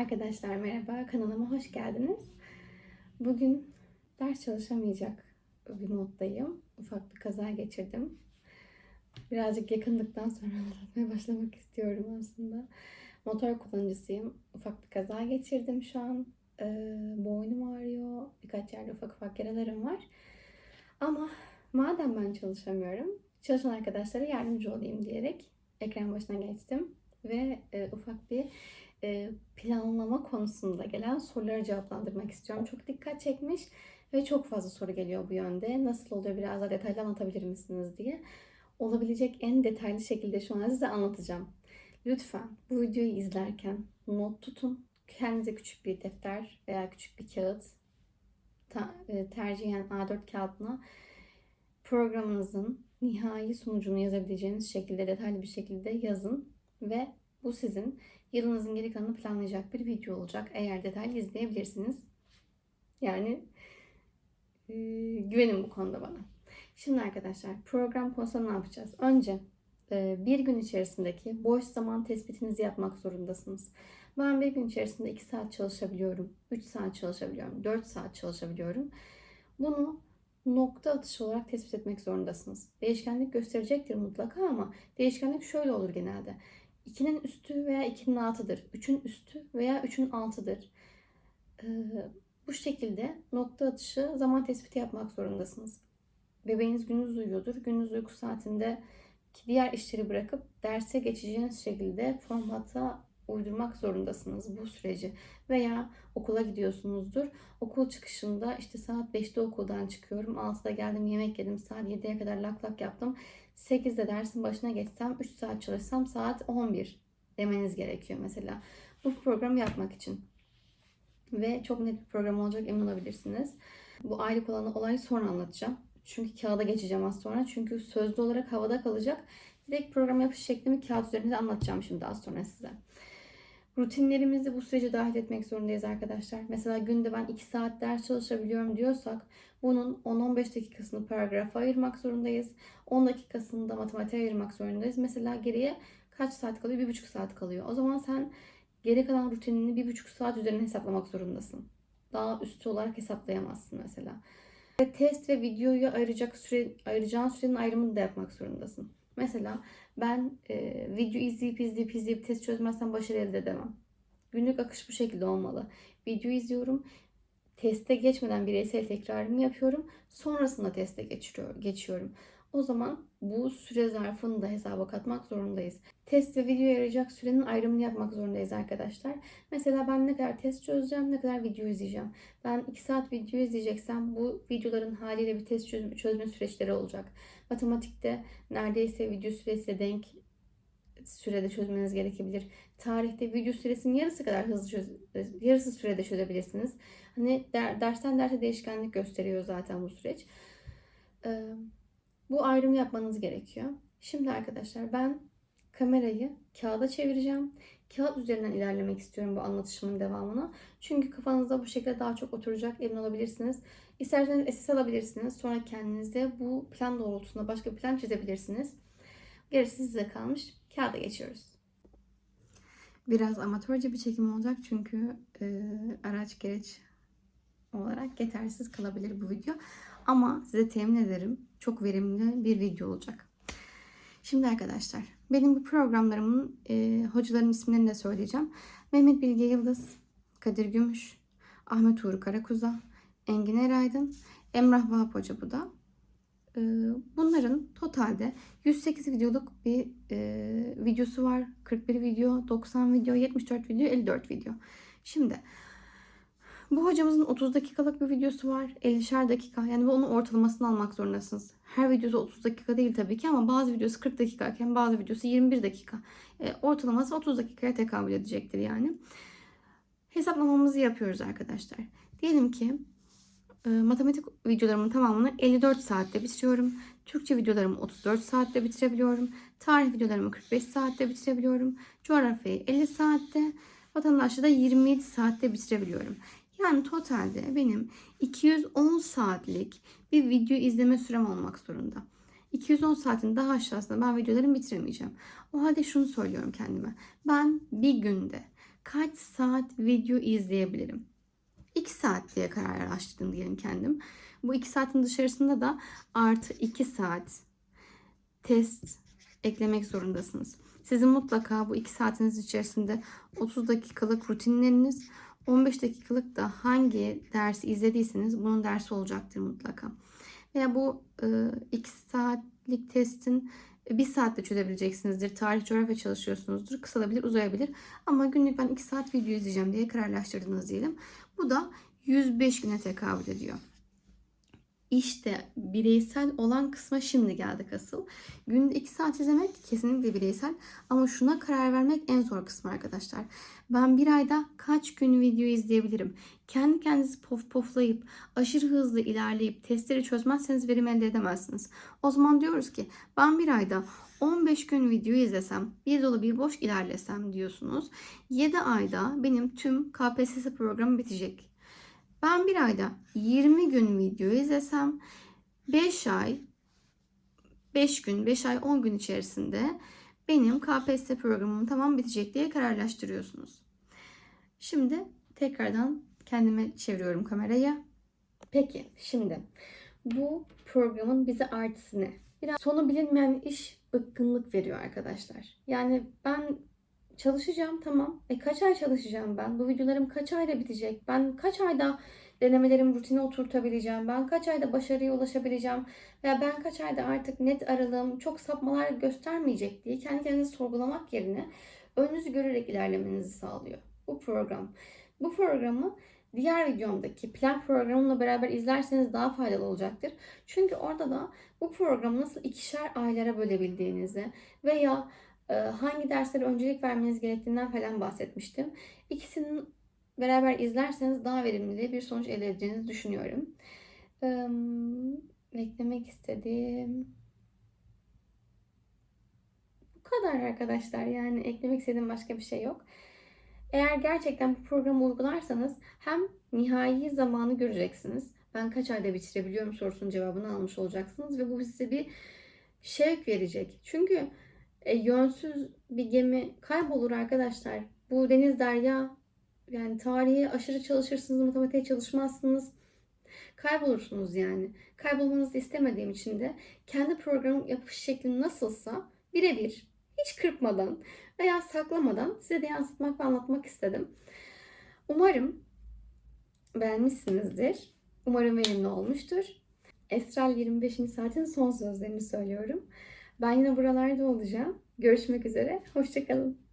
Arkadaşlar merhaba, kanalıma hoş geldiniz. Bugün ders çalışamayacak bir moddayım. Ufak bir kaza geçirdim. Birazcık yakındıktan sonra anlatmaya başlamak istiyorum aslında. Motor kullanıcısıyım. Ufak bir kaza geçirdim şu an. Ee, boynum ağrıyor. Birkaç yerde ufak ufak yaralarım var. Ama madem ben çalışamıyorum, çalışan arkadaşlara yardımcı olayım diyerek ekran başına geçtim. Ve e, ufak bir planlama konusunda gelen soruları cevaplandırmak istiyorum. Çok dikkat çekmiş ve çok fazla soru geliyor bu yönde. Nasıl oluyor biraz daha detaylı anlatabilir misiniz diye. Olabilecek en detaylı şekilde şu an size anlatacağım. Lütfen bu videoyu izlerken not tutun. Kendinize küçük bir defter veya küçük bir kağıt e, tercihen A4 kağıdına programınızın nihai sonucunu yazabileceğiniz şekilde detaylı bir şekilde yazın ve bu sizin yılınızın geri kalanını planlayacak bir video olacak. Eğer detaylı izleyebilirsiniz. Yani e, güvenin bu konuda bana. Şimdi arkadaşlar program konusunda ne yapacağız? Önce e, bir gün içerisindeki boş zaman tespitinizi yapmak zorundasınız. Ben bir gün içerisinde 2 saat çalışabiliyorum, 3 saat çalışabiliyorum, 4 saat çalışabiliyorum. Bunu nokta atışı olarak tespit etmek zorundasınız. Değişkenlik gösterecektir mutlaka ama değişkenlik şöyle olur genelde. 2'nin üstü veya 2'nin altıdır. 3'ün üstü veya 3'ün altıdır. Ee, bu şekilde nokta atışı zaman tespiti yapmak zorundasınız. Bebeğiniz gündüz uyuyordur. Gündüz uyku saatinde diğer işleri bırakıp derse geçeceğiniz şekilde formata uydurmak zorundasınız bu süreci. Veya okula gidiyorsunuzdur. Okul çıkışında işte saat 5'te okuldan çıkıyorum. 6'da geldim yemek yedim. Saat 7'ye kadar lak lak yaptım. 8'de dersin başına geçsem 3 saat çalışsam saat 11 demeniz gerekiyor mesela. Bu programı yapmak için. Ve çok net bir program olacak emin olabilirsiniz. Bu aylık olan olayı sonra anlatacağım. Çünkü kağıda geçeceğim az sonra. Çünkü sözlü olarak havada kalacak. Direkt program yapış şeklimi kağıt üzerinde anlatacağım şimdi az sonra size. Rutinlerimizi bu sürece dahil etmek zorundayız arkadaşlar. Mesela günde ben 2 saat ders çalışabiliyorum diyorsak bunun 10-15 dakikasını paragrafa ayırmak zorundayız. 10 dakikasını da matematiğe ayırmak zorundayız. Mesela geriye kaç saat kalıyor? 1,5 saat kalıyor. O zaman sen geri kalan rutinini 1,5 saat üzerine hesaplamak zorundasın. Daha üstü olarak hesaplayamazsın mesela. Ve test ve videoyu ayıracak süre, ayıracağın sürenin ayrımını da yapmak zorundasın. Mesela ben e, video izleyip izleyip izleyip test çözmezsem başarı elde edemem. Günlük akış bu şekilde olmalı. Video izliyorum. Teste geçmeden bireysel tekrarımı yapıyorum. Sonrasında teste geçiyor, geçiyorum. O zaman bu süre zarfını da hesaba katmak zorundayız. Test ve video yarayacak sürenin ayrımını yapmak zorundayız arkadaşlar. Mesela ben ne kadar test çözeceğim, ne kadar video izleyeceğim. Ben 2 saat video izleyeceksem bu videoların haliyle bir test çözme, çözme süreçleri olacak. Matematikte neredeyse video süresiyle denk sürede çözmeniz gerekebilir. Tarihte video süresinin yarısı kadar hızlı çöz, yarısı sürede çözebilirsiniz. Hani der, dersten derse değişkenlik gösteriyor zaten bu süreç. Ee, bu ayrımı yapmanız gerekiyor. Şimdi arkadaşlar ben kamerayı kağıda çevireceğim. Kağıt üzerinden ilerlemek istiyorum bu anlatışımın devamına. Çünkü kafanızda bu şekilde daha çok oturacak emin olabilirsiniz. İsterseniz esas alabilirsiniz. Sonra kendinizde bu plan doğrultusunda başka bir plan çizebilirsiniz. Gerisi size kalmış. Kağıda geçiyoruz. Biraz amatörce bir çekim olacak çünkü e, araç gereç olarak yetersiz kalabilir bu video. Ama size temin ederim çok verimli bir video olacak. Şimdi arkadaşlar benim bu programlarımın e, hocaların isimlerini de söyleyeceğim. Mehmet Bilge Yıldız, Kadir Gümüş, Ahmet Uğur Karakuza, Engin Eraydın, Emrah Vahap Hoca bu da. E, bunların totalde 108 videoluk bir e, videosu var. 41 video, 90 video, 74 video, 54 video. Şimdi bu hocamızın 30 dakikalık bir videosu var. 50'şer dakika. Yani bu onun ortalamasını almak zorundasınız. Her videosu 30 dakika değil tabii ki ama bazı videosu 40 dakikayken bazı videosu 21 dakika. E, ortalaması 30 dakikaya tekabül edecektir yani. Hesaplamamızı yapıyoruz arkadaşlar. Diyelim ki e, matematik videolarımın tamamını 54 saatte bitiriyorum. Türkçe videolarımı 34 saatte bitirebiliyorum. Tarih videolarımı 45 saatte bitirebiliyorum. Coğrafyayı 50 saatte, vatandaşlığı da 27 saatte bitirebiliyorum. Yani totalde benim 210 saatlik bir video izleme sürem olmak zorunda. 210 saatin daha aşağısında ben videolarımı bitiremeyeceğim. O halde şunu söylüyorum kendime. Ben bir günde kaç saat video izleyebilirim? 2 saat diye karar açtım diyelim kendim. Bu 2 saatin dışarısında da artı 2 saat test eklemek zorundasınız. Sizin mutlaka bu 2 saatiniz içerisinde 30 dakikalık rutinleriniz, 15 dakikalık da hangi dersi izlediyseniz bunun dersi olacaktır mutlaka. Veya bu 2 saatlik testin bir saatte çözebileceksinizdir. Tarih, coğrafya çalışıyorsunuzdur. Kısalabilir, uzayabilir. Ama günlük ben 2 saat video izleyeceğim diye kararlaştırdınız diyelim. Bu da 105 güne tekabül ediyor. İşte bireysel olan kısma şimdi geldik asıl. Günde 2 saat izlemek kesinlikle bireysel ama şuna karar vermek en zor kısmı arkadaşlar. Ben bir ayda kaç gün video izleyebilirim? Kendi kendinizi pof poflayıp aşırı hızlı ilerleyip testleri çözmezseniz verim elde edemezsiniz. O zaman diyoruz ki ben bir ayda 15 gün video izlesem, bir dolu bir boş ilerlesem diyorsunuz. 7 ayda benim tüm KPSS programı bitecek. Ben bir ayda 20 gün video izlesem 5 ay 5 gün, 5 ay 10 gün içerisinde benim KPSS programım tamam bitecek diye kararlaştırıyorsunuz. Şimdi tekrardan kendime çeviriyorum kamerayı. Peki şimdi bu programın bize artısı ne? Biraz sonu bilinmeyen iş bıkkınlık veriyor arkadaşlar. Yani ben çalışacağım tamam. E kaç ay çalışacağım ben? Bu videolarım kaç ayda bitecek? Ben kaç ayda denemelerim rutine oturtabileceğim? Ben kaç ayda başarıya ulaşabileceğim? Veya ben kaç ayda artık net aralığım çok sapmalar göstermeyecek diye kendi kendinizi sorgulamak yerine önünüzü görerek ilerlemenizi sağlıyor bu program. Bu programı diğer videomdaki plan programımla beraber izlerseniz daha faydalı olacaktır. Çünkü orada da bu programı nasıl ikişer aylara bölebildiğinizi veya hangi derslere öncelik vermeniz gerektiğinden falan bahsetmiştim. İkisinin beraber izlerseniz daha verimli bir sonuç elde edeceğinizi düşünüyorum. Ee, eklemek istediğim bu kadar arkadaşlar. Yani eklemek istediğim başka bir şey yok. Eğer gerçekten bu programı uygularsanız hem nihai zamanı göreceksiniz. Ben kaç ayda bitirebiliyorum sorusunun cevabını almış olacaksınız ve bu size bir şevk verecek. Çünkü e, yönsüz bir gemi kaybolur arkadaşlar. Bu deniz derya yani tarihe aşırı çalışırsınız, matematiğe çalışmazsınız. Kaybolursunuz yani. Kaybolmanızı istemediğim için de kendi program yapış şeklim nasılsa birebir hiç kırpmadan veya saklamadan size de yansıtmak ve anlatmak istedim. Umarım beğenmişsinizdir. Umarım verimli olmuştur. Esral 25. saatin son sözlerini söylüyorum. Ben yine buralarda olacağım. Görüşmek üzere. Hoşçakalın.